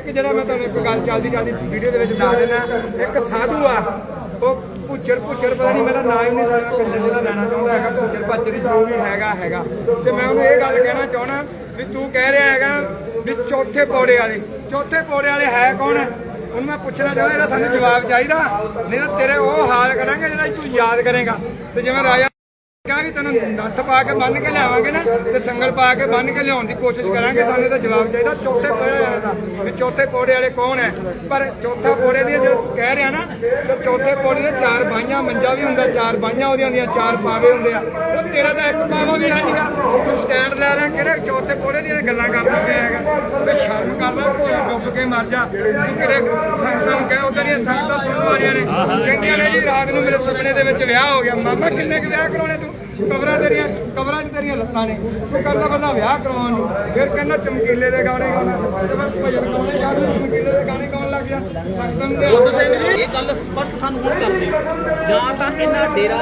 ਕਿ ਜਿਹੜਾ ਮੈਂ ਤੁਹਾਨੂੰ ਇੱਕ ਗੱਲ ਚੱਲਦੀ ਚੱਲਦੀ ਵੀਡੀਓ ਦੇ ਵਿੱਚ ਦੱਸ ਦੇਣਾ ਇੱਕ ਸਾਧੂ ਆ, ਉਹ ਪੁੱਛਰ ਪੁੱਛਰ ਪਤਾ ਨਹੀਂ ਮੇਰਾ ਨਾਮ ਹੀ ਨਹੀਂ ਸਾਡਾ ਕੰਜਰ ਜਿਹੜਾ ਲੈਣਾ ਚਾਹੁੰਦਾ ਹੈਗਾ ਪੁੱਛਰ ਭੱਜਰੀ ਜੋ ਵੀ ਹੈਗਾ ਹੈਗਾ। ਤੇ ਮੈਂ ਉਹਨੂੰ ਇਹ ਗੱਲ ਕਹਿਣਾ ਚਾਹਣਾ ਵੀ ਤੂੰ ਕਹਿ ਰਿਹਾ ਹੈਗਾ ਵੀ ਚੌਥੇ ਪੌੜੇ ਵਾਲੇ, ਚੌਥੇ ਪੌੜੇ ਵਾਲੇ ਹੈ ਕੌਣ? ਉਹਨੂੰ ਮੈਂ ਪੁੱਛਣਾ ਚਾਹੁੰਦਾ, ਇਹਦਾ ਸਾਨੂੰ ਜਵਾਬ ਚਾਹੀਦਾ, ਨਹੀਂ ਤਾਂ ਤੇਰੇ ਉਹ ਹਾਲ ਕਰਾਂਗੇ ਜਿਹੜਾ ਤੂੰ ਯਾਦ ਕਰੇਗਾ। ਤੇ ਜਿਵੇਂ ਰਾਜਾ ਕਹਾਂ ਕਿ ਤੈਨੂੰ ਨੱਥ ਪਾ ਕੇ ਬੰਨ ਕੇ ਲਿਆਵਾਂਗੇ ਨਾ, ਤੇ ਸੰਗਲ ਪਾ ਕੇ ਬੰਨ ਕੇ ਲਿਆਉਣ ਦੀ ਕੋਸ਼ਿਸ਼ ਕਰਾਂਗੇ, ਸਾਨੂੰ ਇਹਦਾ ਜਵਾਬ ਚਾਹੀਦਾ, ਚੌਥੇ ਪੌੜੇ ਵਾਲੇ ਦਾ, ਵੀ ਚੌਥੇ ਪੌੜੇ ਵਾਲੇ ਕੌਣ ਹੈ? ਪਰ ਚੌਥਾ ਪੌੜੇ ਦੀ ਜਿਹੜਾ ਕਹਿ ਰਿਹਾ ਨਾ, ਤੇ ਚੌਥੇ ਪੌੜੇ ਦੇ ਚਾਰ ਬਾਈਆਂ ਮੰਜਾ ਵੀ ਹੁੰਦਾ, ਚਾਰ ਬਾਈਆਂ ਉਹਦੀਆਂ ਹੁੰਦੀਆਂ, ਚਾਰ ਪਾਵੇ ਹੁੰਦੇ ਆ। ਉਹ ਤੇਰਾ ਤਾਂ ਇੱਕ ਪਾਵਾ ਵੀ ਹੈ ਨਹੀਂਗਾ ਤੂੰ ਸਟੈਂਡ ਲੈ ਰਿਹਾ, ਕਿਹੜੇ ਚੌਥੇ ਪੌੜੇ ਦੀਆਂ ਗੱਲਾਂ ਕਰਦਾ ਪਿਆ ਹੈਗਾ? ਤੇ ਸ਼ਰਮ ਕਰ ਲੈ ਕੋਈ ਡੁੱਬ ਕੇ ਮਰ ਜਾ। ਤੂੰ ਕਿਹੜੇ ਸੰਗਤਾਂ ਨੂੰ ਕਹਿ, ਉਧਰ ਦੀਆਂ ਸੰਗਤਾਂ ਸੁਣ ਵਾਲੀਆਂ ਨੇ। ਕਹਿੰਦੀਆਂ ਨੇ ਜੀ, ਰਾਤ ਨੂੰ ਮੇਰੇ ਸੁਪਨੇ ਦੇ ਵਿੱਚ ਵਿਆਹ ਹੋ ਗਿਆ। ਮਾਮਾ, ਕਿੰਨੇ ਕੁ ਵਿਆਹ ਕਰਾਉਣੇ ਤੂੰ? ਕਬਰਾਂ ਤੇਰੀਆਂ ਕਬਰਾਂ 'ਚ ਤੇਰੀਆਂ ਲੱਤਾਂ ਨੇ। ਤੂੰ ਕਰਦਾ ਬੰਦਾ ਵਿਆਹ ਕਰਵਾਉਣ ਨੂੰ ਫਿਰ ਕਹਿੰਦਾ ਚਮਕੀਲੇ ਦੇ ਗਾਣੇ ਗਾਉਣਾ। ਤੇ ਫਿਰ ਭਜਨ ਗਾਉਣੇ ਛੱਡ ਦੇ, ਚਮਕੀਲੇ ਦੇ ਗਾਣੇ ਗਾਉਣ ਲੱਗ ਜਾ ਸੰਗਤਾਂ ਨੂੰ ਤੇ ਸਿੰਘ ਜੀ ਇਹ ਗੱਲ ਸਪਸ਼ਟ ਸਾਨੂੰ ਹੁਣ ਕਰ ਦਿਓ ਜਾਂ ਤਾਂ ਇਹਨਾਂ ਡੇਰਾ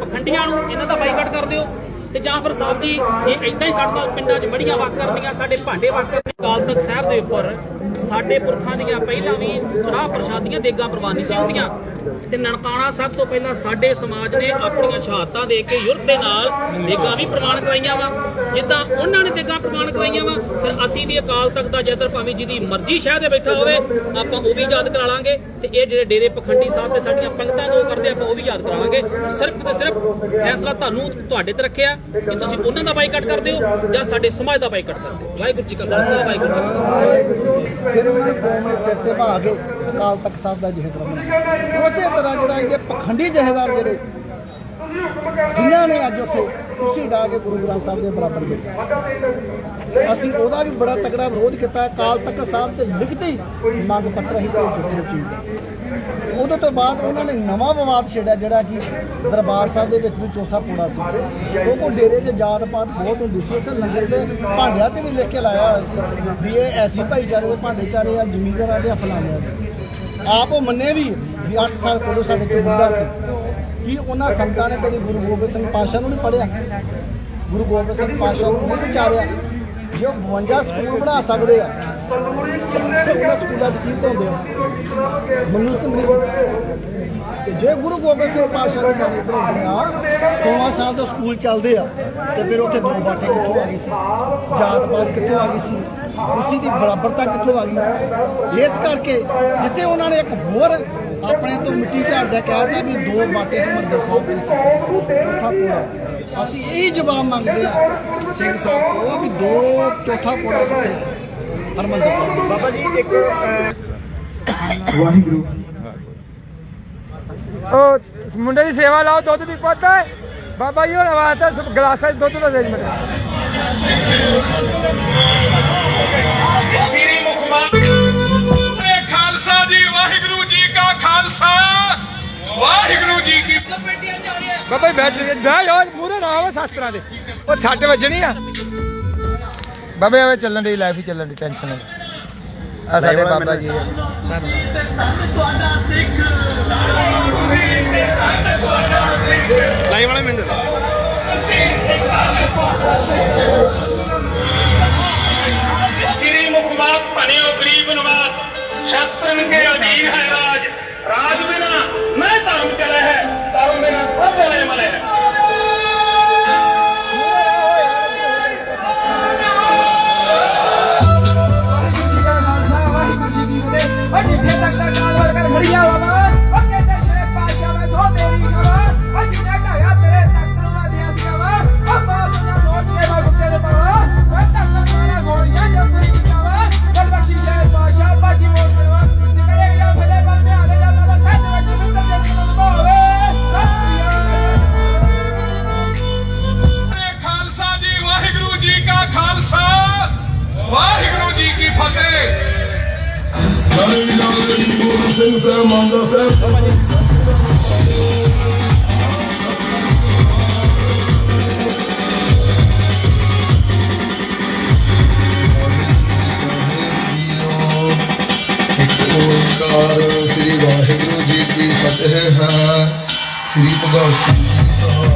ਪਖੰਡੀਆਂ ਨੂੰ ਇਹਨਾਂ ਦਾ ਬਾਈਕਾਟ ਕਰ ਦਿਓ ਤੇ ਜਾਂ ਫਿਰ ਸਾਹਿਬ ਜੀ ਜੇ ਇਦਾਂ ਹੀ ਸਾਡੇ ਨਾਲ ਪਿੰਡਾਂ 'ਚ ਬੜੀਆਂ ਵਾਕ ਕਰਨੀਆਂ ਸਾਡੇ ਭਾਂਡੇ ਵਾਕ ਕਰਨੇ ਕਾਲ ਤਖਤ ਸਾਹਿਬ ਦੇ ਉੱਪਰ ਸਾਡੇ ਪੁਰਖਾਂ ਦੀਆਂ ਪਹਿਲਾਂ ਵੀ ਰਾਹ ਪ੍ਰਸ਼ਾਦੀਆਂ ਦੇਗਾਂ ਪ੍ਰਵਾਨੀ ਸੀ ਹੁੰਦੀਆਂ। ਤੇ ਨਨਕਾਣਾ ਸਾਹਿਬ ਤੋਂ ਪਹਿਲਾਂ ਸਾਡੇ ਸਮਾਜ ਨੇ ਆਪਣੀਆਂ ਸ਼ਹਾਦਤਾਂ ਦੇ ਕੇ ਯੁਰਤ ਦੇ ਨਾਲ ਦੇਗਾਂ ਵੀ ਪ੍ਰਵਾਨ ਕਰਾਈਆਂ ਵਾ। ਜਿੱਦਾਂ ਉਹਨਾਂ ਨੇ ਦੇਗਾਂ ਪ੍ਰਵਾਨ ਕਰਾਈਆਂ ਵਾ, ਫਿਰ ਅਸੀਂ ਵੀ ਅਕਾਲ ਤਖਤ ਦਾ ਜੈਦਰ ਭਾਵੇਂ ਜਿਹਦੀ ਮਰਜ਼ੀ ਸ਼ਹਿਰ ਦੇ ਬੈਠਾ ਹੋਵੇ, ਆਪਾਂ ਉਹ ਵੀ ਯਾਦ ਕਰਾ ਲਾਂਗੇ। ਤੇ ਇਹ ਜਿਹੜੇ ਡੇਰੇ ਪਖੰਡੀ ਸਾਹਿਬ ਤੇ ਸਾਡੀਆਂ ਪੰਗਤਾਂ ਜੋ ਕਰਦੇ, ਆਪਾਂ ਉਹ ਵੀ ਯਾਦ ਕਰਾਵਾਂਗੇ। ਸਿਰਫ ਤੇ ਸਿਰਫ ਫੈਸਲਾ ਤੁਹਾਨੂੰ ਤੁਹਾਡੇ ਤੇ ਰੱਖਿਆ ਕਿ ਤੁਸੀਂ ਉਹਨਾਂ ਦਾ ਬਾਈਕਾਟ ਕਰਦੇ ਹੋ ਜਾਂ ਸਾਡੇ ਸਮਾਜ ਦਾ ਬਾਈਕਾਟ ਕਰਦੇ ਹੋ। ਵਾਹਿਗੁਰੂ ਜੀ ਕਾ ਖਾਲਸਾ, ਵਾਹਿਗੁਰੂ ਜੀ ਕੀ ਫਤਿਹ। ਫਿਰ ਉਹਨੇ ਕੌਮ ਨੇ ਸਿਰ ਤੇ ਭਾ ਕੇ ਅਕਾਲ ਤਖਤ ਸਾਹਿਬ ਦਾ ਜਹੇਦਾਰ ਬਣਾਇਆ ਉਸੇ ਤਰ੍ਹਾਂ ਜਿਹੜਾ ਇਹਦੇ ਪਖੰਡੀ ਜਹੇਦਾਰ ਜਿਹੜੇ ਜਿਨ੍ਹਾਂ ਨੇ ਅੱਜ ਉੱਥੇ ਤੁਸੀਂ ਡਾ ਕੇ ਗੁਰੂ ਗ੍ਰੰਥ ਸਾਹਿਬ ਦੇ ਬਰਾਬਰ ਕੀਤਾ। ਅਸੀਂ ਉਹਦਾ ਵੀ ਬੜਾ ਤਕੜਾ ਵਿਰੋਧ ਕੀਤਾ। ਅਕਾਲ ਤਖਤ ਸਾਹਿਬ ਤੇ ਲਿਖਤੀ ਮੰਗ ਪੱਤਰ ਹੀ ਭੇਜ ਚੁੱਕੇ ਚੀਜ਼ ਉਦੋਂ ਤੋਂ ਬਾਅਦ ਉਹਨਾਂ ਨੇ ਨਵਾਂ ਵਿਵਾਦ ਛੇੜਿਆ, ਜਿਹੜਾ ਕਿ ਦਰਬਾਰ ਸਾਹਿਬ ਦੇ ਵਿੱਚ ਵੀ ਚੌਥਾ ਪੂੜਾ ਸੀ। ਉਹ ਕੋ ਡੇਰੇ 'ਚ ਜਾਤ ਪਾਤ ਬਹੁਤ ਹੁੰਦੀ ਸੀ। ਉੱਥੇ ਲੰਗਰ ਦੇ ਭਾਂਡਿਆਂ ਤੇ ਵੀ ਲਿਖ ਕੇ ਲਾਇਆ ਹੋਇਆ ਸੀ ਵੀ ਇਹ ਐਸੀ ਭਾਈਚਾਰੇ ਦੇ ਭਾਂਡੇ ਚਾਰੇ ਆ, ਜ਼ਮੀਂਦਾਰਾਂ ਦੇ ਫਲਾਣਿਆਂ ਆਪ ਉਹ ਮੰਨੇ ਵੀ ਵੀ 8 ਸਾਲ ਕੋਲੋਂ ਸਾਡੇ ਤੋਂ ਬੁੱਢਾ ਸੀ। ਕਿ ਉਹਨਾਂ ਸੰਤਾਂ ਨੇ ਕਦੇ ਗੁਰੂ ਗੋਬਿੰਦ ਸਿੰਘ ਪਾਸ਼ਾ ਨੂੰ ਨਹੀਂ ਪੜਿਆ ਗੁਰੂ ਗੋਬਿੰਦ ਸਿੰਘ ਪਾਸ਼ਾ ਨੂੰ ਨਹੀਂ ਵਿਚਾਰਿਆ? ਜੇ ਉਹ 52 ਸਕੂਲ ਬਣਾ ਸਕਦੇ ਆ ਉਹਨਾਂ ਸਕੂਲਾਂ 'ਚ ਕੀ ਪੜਾਉਂਦੇ ਆ? ਮਨੂ ਸਮਰੀ ਜੇ ਗੁਰੂ ਗੋਬਿੰਦ ਸਿੰਘ ਪਾਤਸ਼ਾਹ ਦੇ ਜਾਣੇ ਪੜਾਉਂਦੇ ਆ 16 ਸਾਲ ਤੋਂ ਸਕੂਲ ਚੱਲਦੇ ਆ, ਤੇ ਫਿਰ ਉੱਥੇ ਦੋ ਬਾਟੇ ਕਿੱਥੋਂ ਆ ਗਈ ਸੀ? ਜਾਤ ਪਾਤ ਕਿੱਥੋਂ ਆ ਗਈ ਸੀ? ਕੁਰਸੀ ਦੀ ਬਰਾਬਰਤਾ ਕਿੱਥੋਂ ਆ ਗਈ? ਇਸ ਕਰਕੇ ਜਿੱਥੇ ਉਹਨਾਂ ਨੇ ਇੱਕ ਹੋਰ ਆਪਣੇ ਤੋਂ ਮਿੱਟੀ ਝਾੜਦਾ ਕਹਿਤਾ ਵੀ ਦੋ ਬਾਟੇ ਹਰਿਮੰਦਰ ਸਾਹਿਬ ਦੇ ਸੀ ਚੌਥਾ ਪੂਰਾ। ਅਸੀਂ ਇਹੀ ਜਵਾਬ ਮੰਗਦੇ ਆ ਸਿੰਘ ਸਾਹਿਬ ਕੋਲ ਵੀ ਦੋ ਚੌਥਾ ਪੂਰਾ ਕਿੱਥੇ ਹਰਿਮੰਦਰ ਸਾਹਿਬ ਬਾਬਾ ਜੀ ਇੱਕ ਵਾਹਿਗੁਰੂ। ਉਹ ਮੁੰਡੇ ਦੀ ਸੇਵਾ ਲਾਓ ਦੁੱਧ ਦੀ ਪੁੱਤ। ਬਾਬਾ ਜੀ ਹੁਣ ਵਾਸਤੇ ਸਭ ਗਲਾਸਾਂ 'ਚ ਦੁੱਧ ਦਾ ਅਰੇਂਜਮੈਂਟ ਸ੍ਰੀ ਮੁਖਮੰਤਰੀ ਖਾਲਸਾ। ਵਾਹਿਗੁਰੂ ਜੀ ਕੀ ਬਾਬਾ ਜੀ ਬੈਠ ਜਾ ਯਾਰ ਮੂਰੇ ਨਾ ਆਵੇ ਸ਼ਾਸਤਰਾਂ ਦੇ। ਉਹ ਸੱਟ ਵੱਜਣੀ ਆ। ਬਾਬੇ ਆਵੇ ਚੱਲਣ ਦੀ ਲਾਈਫ ਹੀ ਚੱਲਣ ਦੀ ਟੈਨਸ਼ਨ ਨਹੀਂ ਆ ਸਾਡੇ ਬਾਬਾ ਜੀ। ਲਾਈਵ ਵਾਲੇ ਮਿੰਦਰ ਸ੍ਰੀ ਮੁਖਮੰਤ ਬਣਿਓ ਗਰੀਬ ਨਵਾਜ ਸ਼ਸਤਰਨ ਕੇ ਅਧੀਨ ਹੈ ਰਾਜ। ਰਾਜ ਬਿਨਾ ਮੈਂ ਧਰਮ ਚਲੇ ਹੈ ਧਰਮ ਬਿਨਾ ਸਭ ਚਲੇ ਮਲੇ ਹੈ। ਵਾਹਿਗੁਰੂ ਜੀ ਕੀ ਫਤਿਹ। ਜੈ ਜੈ ਗੁਰੂ ਸਿੰਘ ਸਾਹਿਬ ਮੰਗਾ ਸਾਹਿਬ ਓੰਕਾਰ ਸ੍ਰੀ ਵਾਹਿਗੁਰੂ ਜੀ ਕੀ ਫਤਿਹ ਹੈ। ਸ੍ਰੀ ਭਗਵਤੀ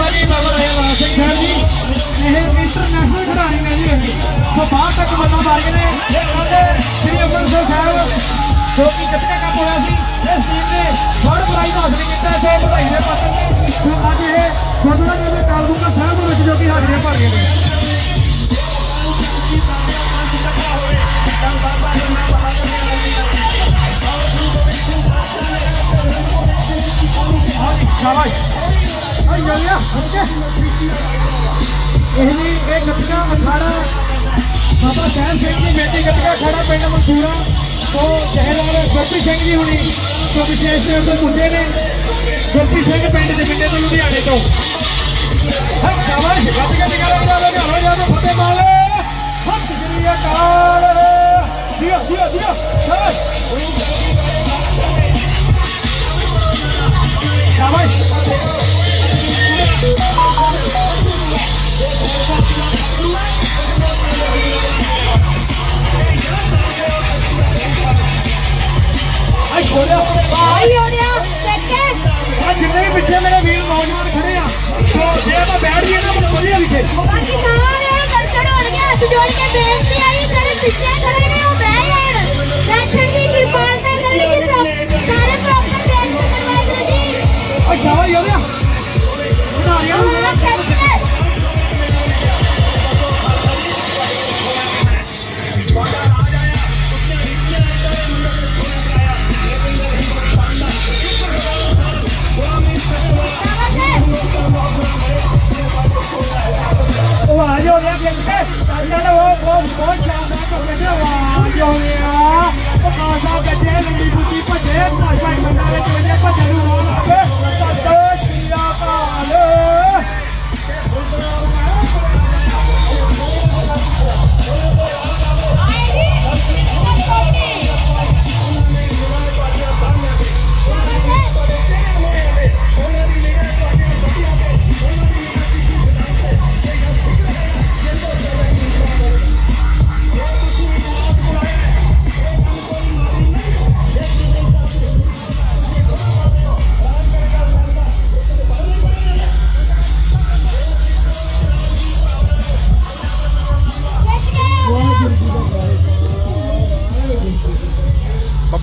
ਬਾਬਾ ਜੀ ਬਾਬਾ ਰਾਜਾ ਸਿੰਘ ਸਾਹਿਬ ਜੀ। ਇਹ ਇੰਟਰਨੈਸ਼ਨਲ ਖਿਡਾਰੀ ਨੇ ਜੀ ਇਹ। ਸੋ ਬਾਹਰ ਤੱਕ ਬੱਲਾ ਮਾਰੀਆਂ ਨੇ। ਇਹ ਸਾਡੇ ਸ੍ਰੀ ਅੰਮ੍ਰਿਤਸਰ ਸਾਹਿਬ, ਜੋ ਕਿ ਕਿੱਥੇ ਕੰਮ ਹੋਇਆ ਸੀ, ਇਸ ਟੀਮ ਨੇ ਥਰਡ ਪ੍ਰਾਈਜ਼ ਹਾਸਲ ਕੀਤਾ, ਸੋ ਵਧਾਈ ਦੇ ਪਾਤਰ ਨੇ। ਸੋ ਅੱਜ ਇਹ ਗੁਰਦੁਆਰਾ ਦੇ ਕਾਲਦੂਕਾ ਸਾਹਿਬ ਦੇ ਵਿੱਚ ਜੋ ਕਿ ਹਾਜ਼ਰੀਆਂ ਭਰ ਗਏ ਨੇ। ਲਿਆ ਇਹ ਜੀ ਗੱਤਕਾ ਅਖਾੜਾ ਬਾਬਾ ਸਾਹਿਬ ਸਿੰਘ ਦੀ ਬੇਟੀ ਗੱਤਕਾ ਅਖਾੜਾ ਪਿੰਡ ਮਨਸੂਰਾ ਤੋਂ ਜਹੇਦਾਰ ਗੁਰਪ੍ਰੀਤ ਸਿੰਘ ਜੀ ਹੁਣੀ ਤੋਂ ਵਿਸ਼ੇਸ਼ ਤੌਰ ਤੇ ਮੁੰਡੇ ਨੇ ਗੁਰਪ੍ਰੀਤ ਸਿੰਘ ਪਿੰਡ ਦੇ ਪਿੰਡੇ ਤੋਂ ਲੁਧਿਆਣੇ ਤੋਂ ਹਾਂ ਸ਼ਾਬਾਸ਼ ਗੱਤਕਾ ਦੀ ਗੱਲ ਕਰਾ ਲੋ ਹੋ ਜਾ ਫਤਿਹ ਮਾਲੇ ਹੱਥ ਸ੍ਰੀ ਅਕਾਲ ਦਿਓ ਦਿਓ ਦਿਓ ਸ਼ਾਬਾਸ਼ ਆਈ ਹੋ ਰਿਹਾ ਸੈਕਿੰਡ ਆ ਜਿੰਨੇ ਵੀ ਪਿੱਛੇ ਮੇਰੇ ਵੀਰ ਨੌਜਵਾਨ ਖੜੇ ਆ ਸੋ ਜੇ ਆਪਾਂ ਬੈਠ ਗਏ ਨਾ ਬੜਾ ਵਧੀਆ ਵਿਖੇ ਬਾਕੀ ਸਾਰੇ ਦਰਸ਼ਨ ਹੋਣਗੇ ਹੱਥ ਜੋੜ ਕੇ ਬੇਨਤੀ ਆਈ ਜਿਹੜੇ ਪਿੱਛੇ ਖੜੇ ਨੇ ਉਹ ਬਹਿ ਜਾਣ। ਦਰਸ਼ਨ ਦੀ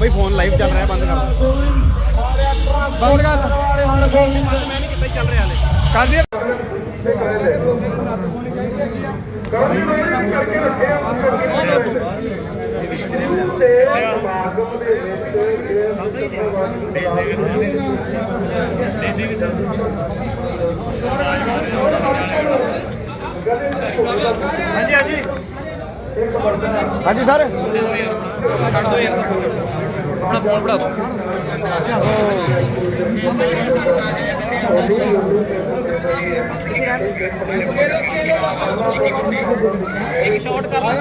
ਬਾਬਾ ਜੀ ਫੋਨ ਲਾਈਵ ਚੱਲ ਰਿਹਾ ਬੰਦ ਕਰ ਦਿਓ ਬੰਦ ਕਰ ਮੈਂ ਨਹੀਂ ਕਿੱਥੇ ਚੱਲ ਰਿਹਾ ਹਲੇ ਕਰ ਆਪਣਾ ਫੋਨ ਫੜਾ ਦੋ ਇੱਕ ਸ਼ਾਟ ਕਰ ਲਾ।